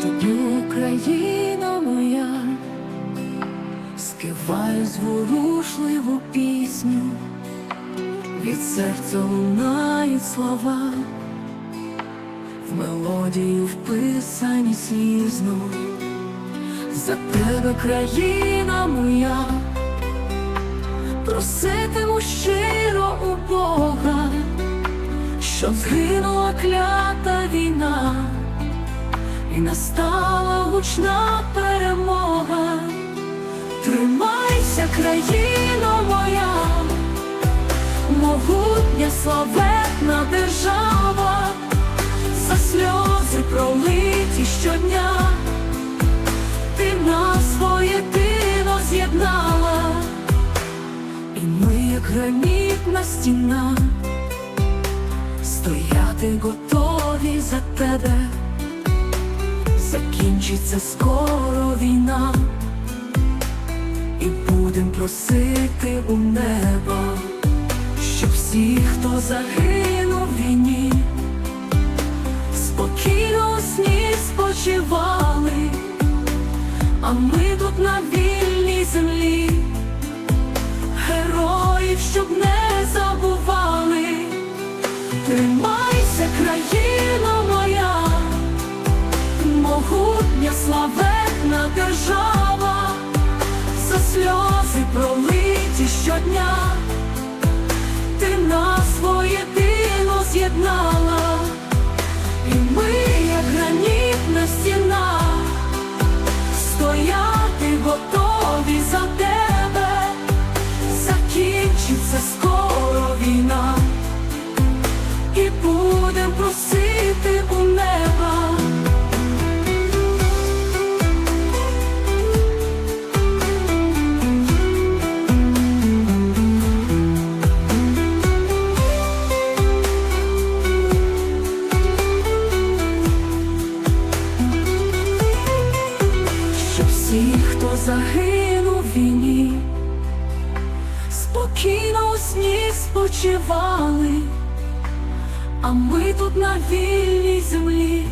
Україна моя, співаю зворушливу пісню, від серця лунають слова, в мелодію вписані слізно, за тебе країна моя, проситиму щиро у Бога, щоб згинула клята війна і настала гучна перемога. Тримайся, країно моя, могутня славетна держава, за сльози пролиті щодня, ти нас воєдино з'єднала, і ми, як гранітна стіна, стояти готові за тебе закінчиться скоро війна, і будем просити у неба, щоб всі, хто загинув в війні, спокійно сні спочивали, а ми тут на вільній землі, славетна держава, всі, хто загинув війні, спокійно у сні спочивали, а ми тут на вільній землі,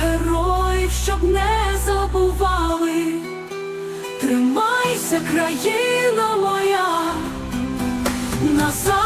героїв, щоб не забували, тримайся, країна моя, назад.